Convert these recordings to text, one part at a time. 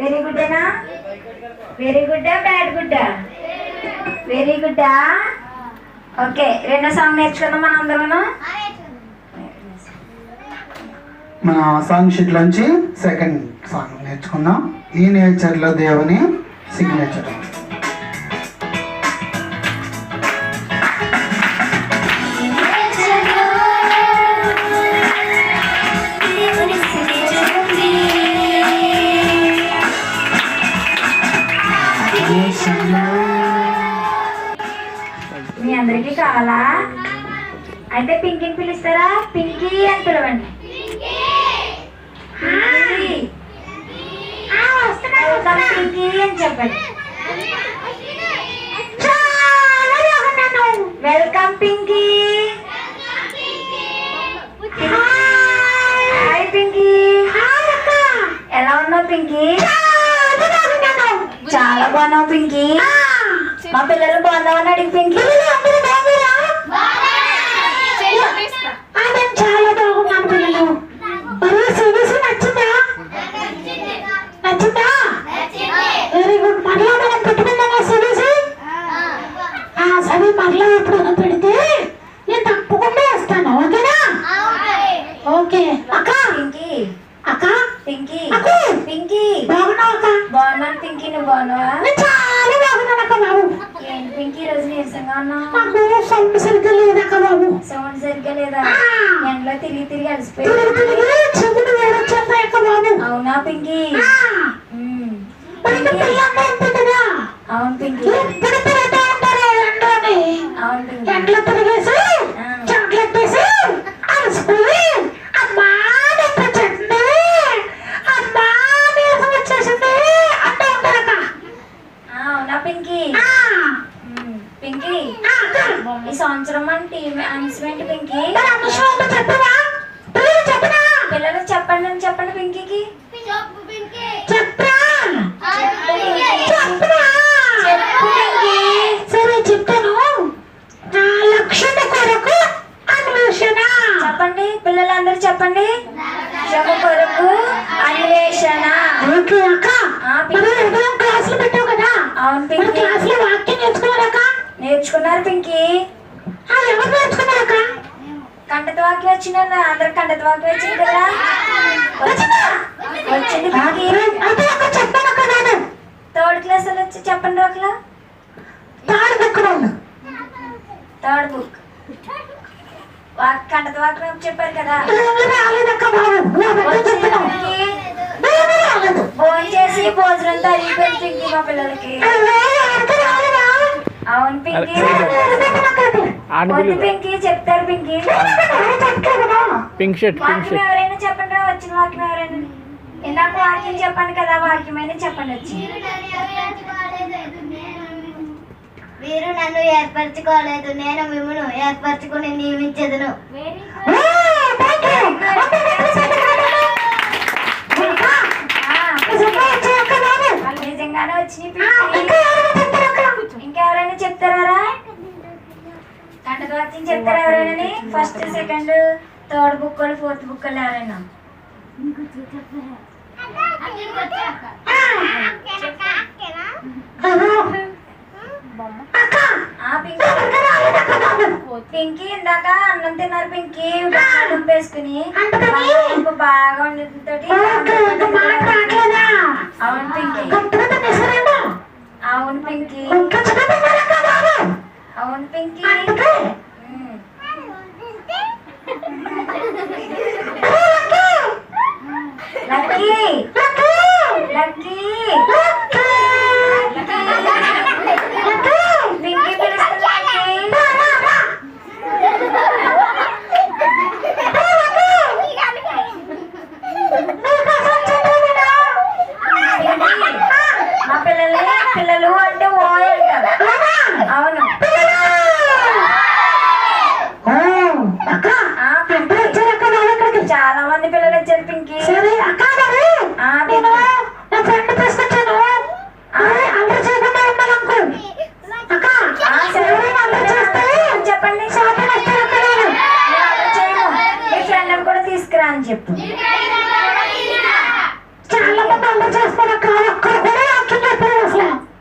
Very గుడ్డేనా very గుడ్డా bad గుడ్డా వెరీ గుడ్డా ఓకే రెండో సాంగ్ నేర్చుకుందాం మనం అందరూ మన సాంగ్ షీట్ నుంచి సెకండ్ సాంగ్ నేర్చుకుందాం. ఈ నేచర్లో దేవుని సిగ్నేచర్ కావాలా? అయితే పింకీని పిలుస్తారా? పింకీ అని పిలవండి. పింకీ. వెల్కమ్ పింకీ అని చెప్పండి. వెల్కమ్ పింకీ. హాయ్ పింకీ. ఎలా ఉన్నావు పింకీ? చాలా బాగున్నావు పింకీ. మా పిల్లలు బాగున్నామని అడిగి పింకీ చాలా బాగున్నాను పిల్లలు మరి సిరీస్ నచ్చిందా నచ్చిందా వెరీ గుడ్ మరలా మనం పెట్టుకుందామా సిరీస్ సరే మరలా ఎప్పుడైనా పెడితే నేను తప్పకుండా వస్తాను ఓకేనా? ఓకే. అక్క పింకీ. అక్క పింకీ. పింకీ. బాగున్నావు అక్క? బాగున్నాను పింకీ నువ్వు బాగున్నావా? నేను చాలా బాగున్నాను అక్క బాబు. ఏంటి పింకీ రోజు నీరసంగా ఉన్నావు నాకు సౌండ్ సరిగ్గా లేదక్క బాబు? సౌండ్ సరిగ్గా లేదా? ఎండలో తిరిగి తిరిగి అలసిపోయి తిరిగి తిరిగి చెవులు వేడొచ్చేస్తాయి అక్క బాబు. అవునా పింకీ? ఆ, అవును పింకీ. ఎండలో తిరిగేసి ఆ. చాక్లెట్ వేసి అలసిపోయి అమ్మా నొప్పి వచ్చేసింది అమ్మా నీరసం వచ్చేసింది అంటూ ఉంటారక్క ఆ, అవునా పింకీ. ఈ సంవత్సరం మన టీం అనౌన్స్మెంట్ పింకీ. పిల్లలకు చెప్పండి అని చెప్పండి పింకీకి. చెప్పు పింకీ. చెప్పరా చెప్పు పింకీ సరే చెప్తాను నా లక్ష్యం కొరకు అన్వేషణ చెప్పండి? పిల్లలందరూ చెప్పండి. శ్రమ కొరకు అన్వేషణ. క్లాసులు పెట్టావు కదా. అవును మరి పింకీ క్లాసులో వాక్యం నేర్చుకున్నారక్క నేర్చుకున్నారు పింకీ ఎవరు కంటత వాక్యం అందరికి కంటత వాక్యం వచ్చింది కదా. వచ్చిందా? థర్డ్ క్లాస్ వచ్చి చెప్పండి ఒకలా. తాడు పెట్టుకున్నాను థర్డ్ బుక్. కంటత వాక్యం చెప్పారు కదా. భోజనం చేసి భోజనం తరిగిపోయింది పింకీ మా పిల్లలకి. అవును పింకీ. పింకీ చెప్తారు పింకీ. పింక్ షర్ట్ పింక్ వాక్యం షర్ట్. ఎవరైనా చెప్పండి వచ్చిన వాక్యం ఎవరైనా. ఇందాక వాక్యం చెప్పండి కదా వాక్యమైనా చెప్పండి వచ్చి. మీరు నన్ను ఏర్పరచుకోలేదు నేను మిమ్మల్ని ఏర్పరచుకుని నియమించదును. వాళ్ళు నిజంగానే వచ్చినాయి ఇంకెవరైనా చెప్తారా కంటక వాక్యం చెప్తారా ఎవరైనా? ఫస్ట్ సెకండ్ థర్డ్ బుక్ వాళ్ళు ఫోర్త్ బుక్ వాళ్ళు ఎవరైనా? ఆ. పింకీ పింకీ ఇందాక అన్నం తిన్నారు పింకీ. అన్నం వేసుకుని బాగా వండితోటి అవును పింకీ. అవును పింకీ. అవును పింకీ. ఉమ్. లక్కీ! లక్కీ!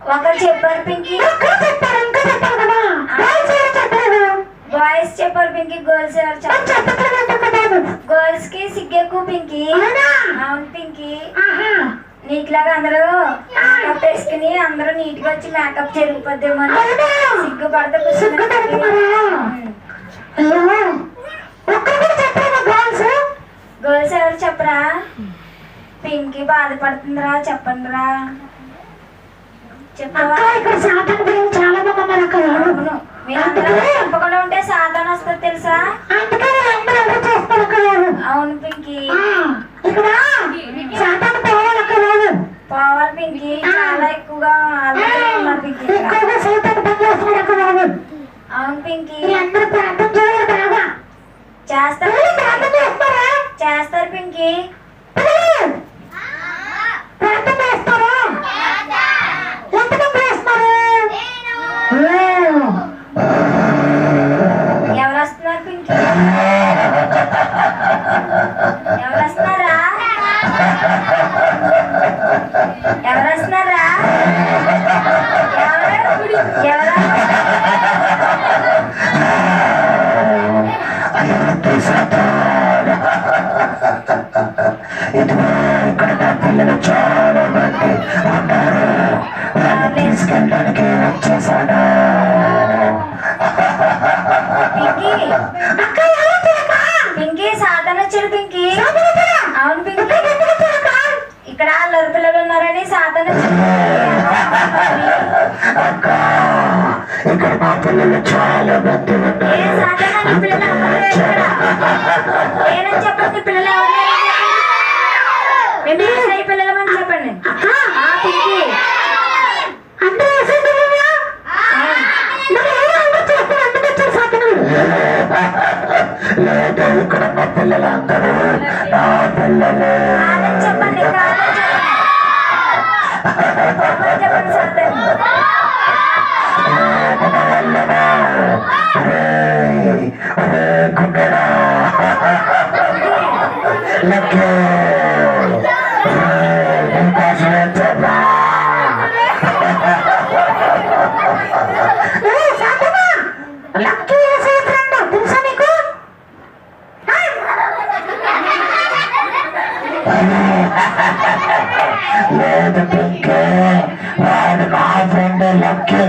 ఒకరు చెప్పారు పింకి. బాయ్స్ చెప్పారు పింకి. గర్ల్స్ ఎవరు గర్ల్స్కి సిగ్గెక్కు పింకి. అవును? పింకి. నీట్లాగా అందరూ మేకప్ వేసుకుని అందరూ నీట్గా వచ్చి మేకప్ జరిగిపోద్దేమో సిగ్గు పడతా గర్ల్స్ ఎవరు చెప్పరా? పింకి బాధపడుతుందిరా చెప్పండిరా. ఇక్కడ చాలా మంది ఉన్నారు అక్కడ. మీరు తెలుసా? అందుకే అందరూ చేస్తారు అక్కడ. అవును It will be a good time పిల్లలు చాలా మంది ఉన్నారు. చెప్పండి ఇక్కడ మా పిల్లలందరూ నా పిల్లలు. చెప్పండి లేదు పింకే వాడు నా ఫ్రెండ్ లక్కీ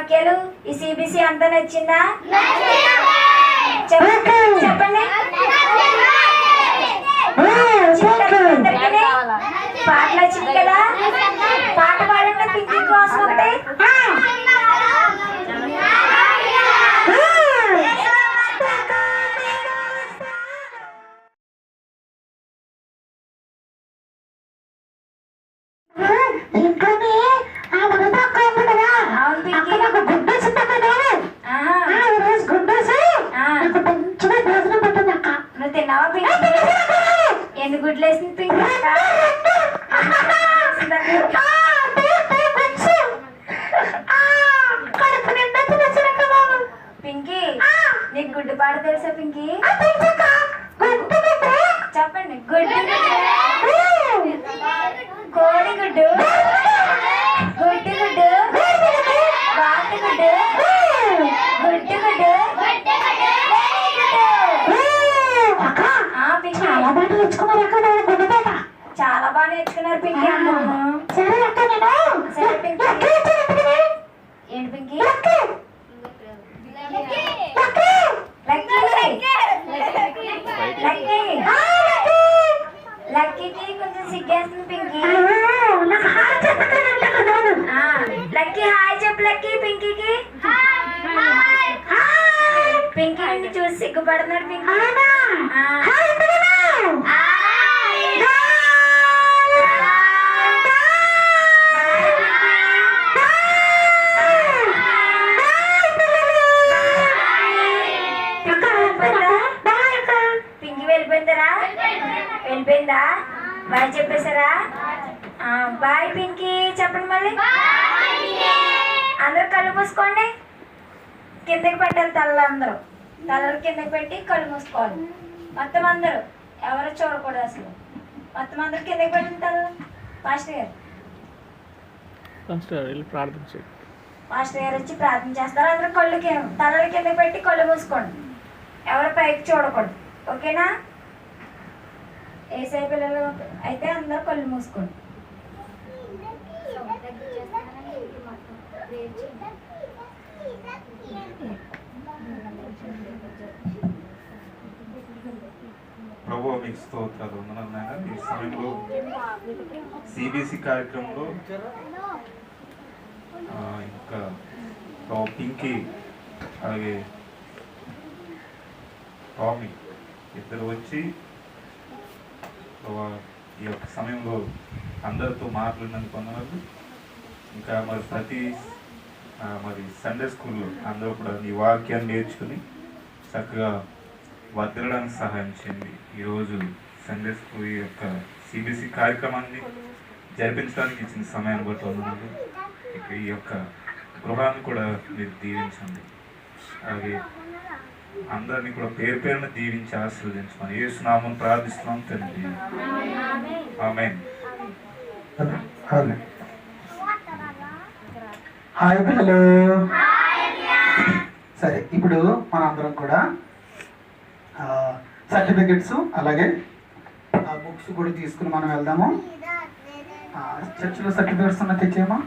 వాక్యాలు ఈ సిబిసి అంతా నచ్చిందా? చెప్పండి కదా? పాట పాడండి పిండి కోసం ఇంకా ఎన్ని గుడ్లు వేసింది పిలుస్తా పింకీ నీకు గుడ్డు పాట తెలుసా పింకీ? చెప్పండి గుడ్ తలలు కిందకి పెట్టి కళ్ళు మూసుకోవాలి. మొత్తం అందరూ. ఎవరు చూడకూడదు అసలు. మొత్తం అందరూ కిందకి పెట్టిన తలలు మాస్టర్ గారు. మాస్టర్ గారు వచ్చి ప్రార్థన చేస్తారు. అందరూ కళ్ళు కింద తలలు కింద పెట్టి కళ్ళు మూసుకోండి. ఎవరు పైకి చూడకూడదు. ఓకేనా? ఏసై పిల్లలు అయితే అందరూ కళ్ళు మూసుకోండి. ప్రభు మీకు స్తోత్రాలు. వందనాలు ఈ సమయంలో సిబిసి కార్యక్రమంలో ఇంకా ప్రభు అలాగే టామీ ఇద్దరు వచ్చి ఈ యొక్క సమయంలో అందరితో మాట్లాడినందుకు వందనాలు. ఇంకా మరి ప్రతి మరి సండే స్కూల్లో అందరూ కూడా నీ వాక్యాన్ని నేర్చుకుని చక్కగా వర్దిలడానికి సహాయం చేయండి ఈరోజు సండే స్కూల్ యొక్క సిబిసి కార్యక్రమాన్ని జరిపించడానికి ఇచ్చిన సమయాన్ని బట్టి వందనాలు ఇక ఈ యొక్క గృహాన్ని కూడా మీరు దీవించండి. అలాగే అందరినీ కూడా పేరు పేరున దీవించి ఆశీర్వదించమని ఏసునామం ప్రార్థిస్తున్నాం తండ్రి. ఆమె హాయ్ పిల్లలు సరే ఇప్పుడు మనందరం కూడా సర్టిఫికెట్స్ అలాగే బుక్స్ కూడా తీసుకుని మనం వెళ్దాము. చర్చిలో సర్టిఫికెట్స్ ఉన్న తెచ్చేమా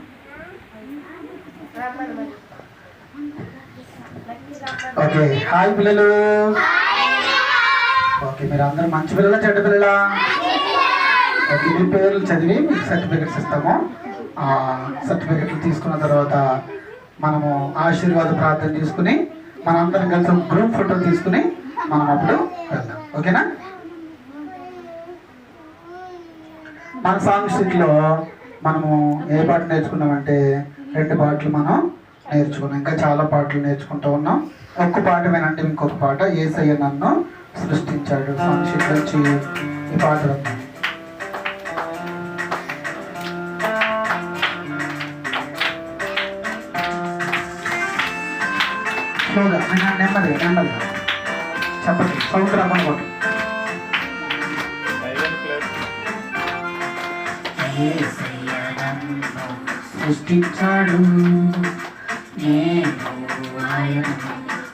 ఓకే హాయ్ పిల్లలు. ఓకే మీరు అందరూ మంచి పిల్లల చెడ్డ పిల్లల? ఓకే మీ పేర్లు చదివి మీకు సర్టిఫికెట్స్ ఇస్తాము. సర్టిఫికెట్లు తీసుకున్న తర్వాత మనము ఆశీర్వాద ప్రార్థన తీసుకుని మనందరం కలిసి గ్రూప్ ఫోటో తీసుకుని మనం అప్పుడు వెళ్దాం. ఓకేనా? మన సాంగ్ షీట్లో మనము ఏ పాట నేర్చుకున్నామంటే రెండు పాటలు మనం నేర్చుకున్నాం. ఇంకా చాలా పాటలు నేర్చుకుంటూ ఉన్నాం. ఒక్క పాట వినండి ఇంకొక పాట. ఏసయ్య నన్ను సృష్టించాడు. సాంగ్ షీట్ నుంచి ఈ పాట ఉంది. వినండి, నెమ్మదిగా. చెప్పండి. సౌండ్ రాకుండా కొట్టు. యేసయ్య నన్ను సృష్టించాడు. నేను ఆయనను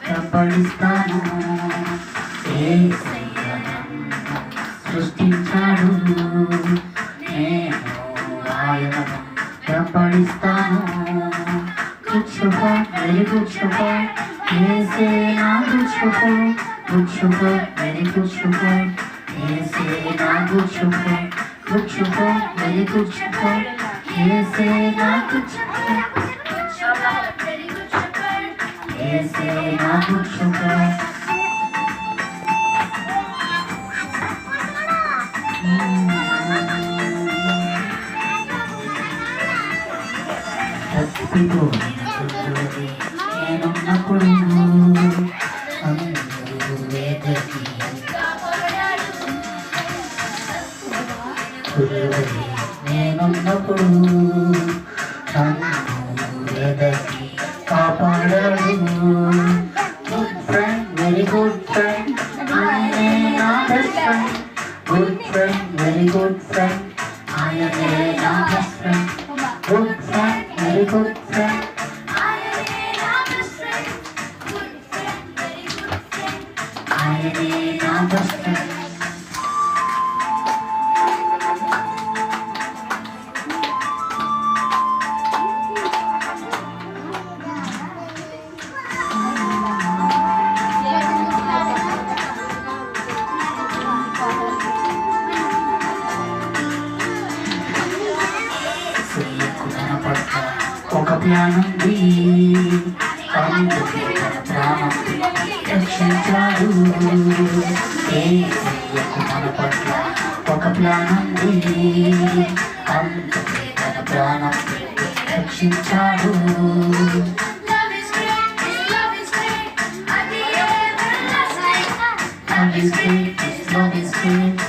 వెంబడిస్తాను యేసయ్య నన్ను సృష్టించాడు. నేను ఆయనను వెంబడిస్తాను కూర్చోపో వెరీ కూర్చోపో. ఏసే నా కూర్చోపో. కూర్చోపో వెరీ కూర్చోపో ఏసే నా కూర్చోపో కూర్చోపో వెరీ కూర్చోపో ఏసే నా కూర్చోపో ఏసే నా కూర్చోపో నేనున్నప్పుడు జ్ఞానంది ప్రాణం రక్షించాడు ఏ మన పట్ల ఒక జ్ఞానంది అందుకే తన ప్రాణం రక్షించాడు Love is great, love is great,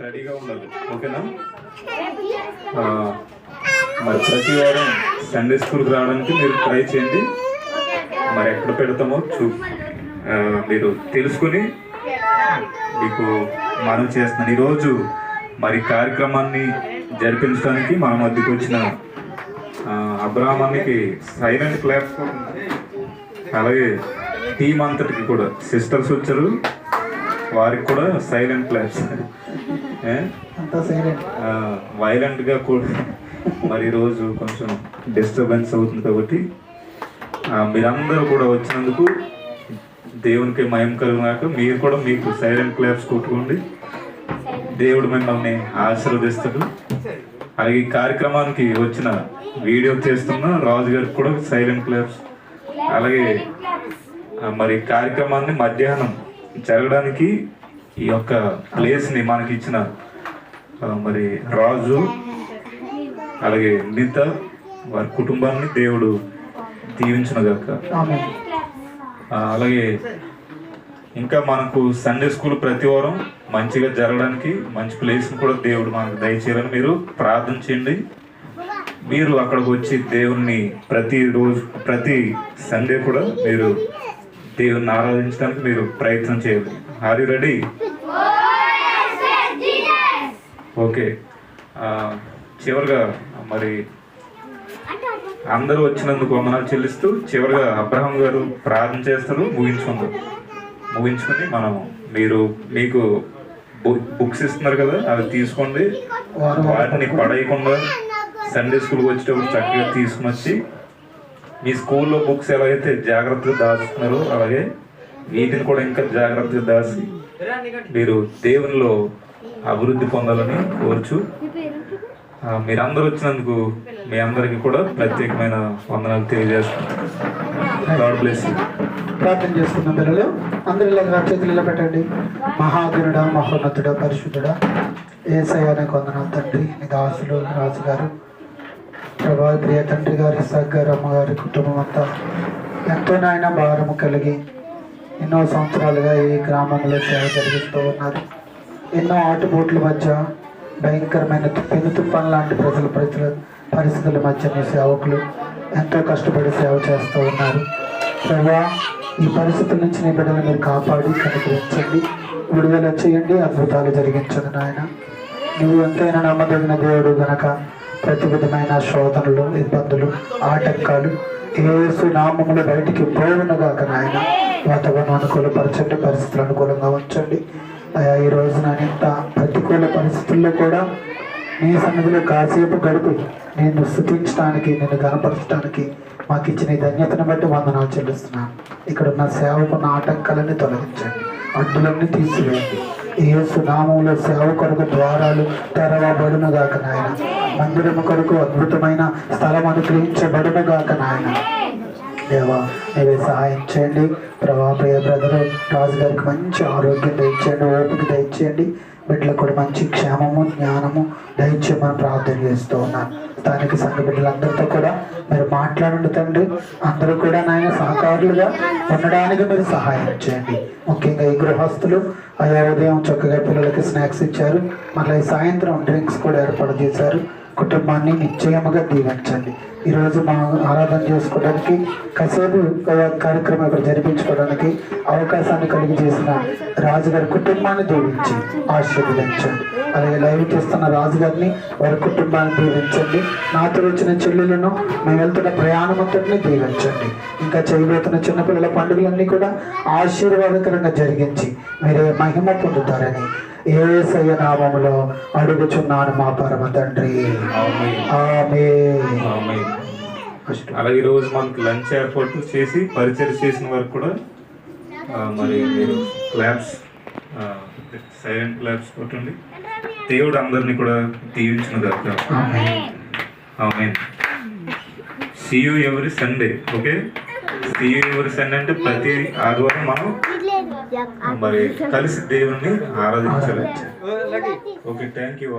రెడీగా ఉండాలి. ఓకేనా? మరి ప్రతి వారం సండే స్కూల్కి రావడానికి మీరు ట్రై చేయండి. మరి ఎక్కడ పెడతామో చూ మీరు తెలుసుకుని మీకు మనం చేస్తున్నాను ఈరోజు మరి కార్యక్రమాన్ని జరిపించడానికి మన మధ్యకి వచ్చిన ఆ, అబ్రాహ్మానికి సైలెంట్ ప్లాట్ఫామ్ అలాగే టీం అంతటికి కూడా. సిస్టర్స్ వచ్చారు. వారికి కూడా సైలెంట్ సైలెంట్ వైలెంట్గా కూడా మరి ఈరోజు కొంచెం డిస్టర్బెన్స్ అవుతుంది కాబట్టి మీరందరూ కూడా వచ్చినందుకు దేవునికి మయం కలిగినాక మీరు కూడా మీకు సైలెంట్ క్లాప్స్ కొట్టుకోండి. దేవుడు మిమ్మల్ని ఆశీర్వదిస్తాడు. అలాగే ఈ కార్యక్రమానికి వచ్చిన వీడియో చేస్తున్న రాజు గారికి కూడా సైలెంట్ క్లాప్స్ అలాగే మరి కార్యక్రమాన్ని మధ్యాహ్నం జరగడానికి ఈ యొక్క ప్లేస్ని మనకి ఇచ్చిన మరి రాజు అలాగే మిగత వారి కుటుంబాన్ని దేవుడు దీవించిన గాక ఆమె ఆ, అలాగే ఇంకా మనకు సండే స్కూల్ ప్రతి వారం మంచిగా జరగడానికి మంచి ప్లేస్ని కూడా దేవుడు మనకు దయచేయాలని మీరు ప్రార్థన చేయండి. మీరు అక్కడికి వచ్చి దేవుణ్ణి ప్రతి రోజు ప్రతి సండే కూడా మీరు దేవుణ్ణి ఆరాధించడానికి మీరు ప్రయత్నం చేయాలి ఆర్ యు రెడీ ఓకే చివరిగా మరి అందరూ వచ్చినందుకు వందనాలు చెల్లిస్తూ చివరిగా అబ్రహం గారు ప్రార్థన చేస్తారు. ముగించుకుందాం. ముగించుకుని మనం మీరు మీకు బుక్స్ ఇస్తున్నారు కదా అవి తీసుకోండి. వాటిని పడేయకుండా సండే స్కూల్కి వచ్చేటప్పుడు చక్కగా తీసుకుని వచ్చి మీ స్కూల్లో బుక్స్ ఎలాగైతే జాగ్రత్తగా దాచుతున్నారో అలాగే వీటిని కూడా ఇంకా జాగ్రత్తగా దాచి మీరు దేవునిలో అభివృద్ధి పొందాలని కోరుచు. మీరందరూ వచ్చినందుకు మీ అందరికీ కూడా ప్రత్యేకమైన వందనాలు తెలియజేస్తున్నాను. ప్రార్థన చేసుకున్న పిల్లలు. అందరూ ఇలా చేతులు ఇలా పెట్టండి. మహాగురుడా మహోన్నతుడా పరిశుద్ధుడా ఏసయ్యానే కొందనాలు తండ్రి నీ దాసులు గారు ప్రభా ప్రియ తండ్రి గారి ఇసాక్ అమ్మగారి కుటుంబం అంతా ఎంతో నాయన భారము కలిగి ఎన్నో సంవత్సరాలుగా ఈ గ్రామంలో సేవ జరిగిస్తూ ఉన్నారు. ఎన్నో ఆటుపోట్ల మధ్య భయంకరమైన పెను తుఫాన్ లాంటి ప్రజల ప్రజల పరిస్థితుల మధ్య మీ సేవకులు ఎంతో కష్టపడి సేవ చేస్తూ ఉన్నారు. ప్రభా ఈ పరిస్థితుల నుంచి నీ బిడ్డలు మీరు కాపాడి కనికరించండి విడుదల చేయండి అద్భుతాలు జరిగించదు నాయన. నువ్వు ఎంతైనా నమ్మదగిన దేవుడు గనక ప్రతి విధమైన శోధనలు ఇబ్బందులు ఆటంకాలు ఏసు నామములు బయటికి పోవునుగాక నాయన వాతావరణం అనుకూలపరచండి పరిస్థితులు అనుకూలంగా ఉంచండి. అయా ఈ రోజున ఇంత ప్రతికూల పరిస్థితుల్లో కూడా నీ సన్నిధిలో కాసేపు గడిపి నేను స్థుతించడానికి నేను గనపరచడానికి మాకు ఇచ్చిన ధన్యతను బట్టి వందనాలు చెల్లిస్తున్నాను. ఇక్కడ ఉన్న సేవకున్న ఆటంకాలన్నీ తొలగించండి. అడ్డులన్నీ తీసివేయండి. యేసు నామంలో సేవ కొరకు ద్వారాలు తెరవబడును గాక నాయన. మందిరము కొరకు అద్భుతమైన స్థలం అనుగ్రహించబడునుగాక నాయన. దేవా నీవే సహాయం చేయండి. ప్రభా ప్రియ బ్రదరు రాజు గారికి మంచి ఆరోగ్యం దయచేయండి ఓపిక దయచేయండి. బిడ్డలకు కూడా మంచి క్షేమము జ్ఞానము దయచేయమని ప్రార్థన చేస్తూ ఉన్నాను. స్థానిక సంఘ బిడ్డలందరితో కూడా మీరు మాట్లాడండి తండ్రి. అందరూ కూడా నాయన సహకారులుగా ఉండడానికి మీరు సహాయం చేయండి. ముఖ్యంగా ఈ గృహస్థులు అయ్యా ఉదయం చక్కగా పిల్లలకి స్నాక్స్ ఇచ్చారు. మళ్ళీ ఈ సాయంత్రం డ్రింక్స్ కూడా ఏర్పాటు చేశారు. కుటుంబాన్ని నిశ్చయముగా దీవించండి. ఈరోజు మనం ఆరాధన చేసుకోవడానికి కసేపు కార్యక్రమం ఇక్కడ జరిపించుకోవడానికి అవకాశాన్ని కలిగి చేసిన రాజుగారి కుటుంబాన్ని దీవించి ఆశీర్వదించండి. అలాగే లైవ్ చేస్తున్న రాజుగారిని వారి కుటుంబాన్ని దీవించండి. నాతో వచ్చిన చెల్లెలను మేము వెళ్తున్న ప్రయాణమంతటిని దీవించండి. ఇంకా చేయబోతున్న చిన్నపిల్లల పండుగలన్నీ కూడా ఆశీర్వాదకరంగా జరిగించి మీరే మహిమ పొందుతారని ఏసయ్య నామములో అడుగుచున్నాను మా పరమ తండ్రి. అలాగే ఈ రోజు మనకి లంచ్ ఏర్పాటు చేసి పరిచయం చేసిన వారికి కూడా మరి మీరు క్లాప్స్ సైలెంట్ క్లాప్స్ కొట్టండి. దేవుడు అందరినీ కూడా దీవించిన దగ్గర ఆమె సీ యూ ఎవరి సండే ఓకే సీ యూ ఎవరి సండే అంటే ప్రతి ఆదివారం మనం మరి కలిసి దేవుణ్ణి ఆరాధించాలి. Okay thank you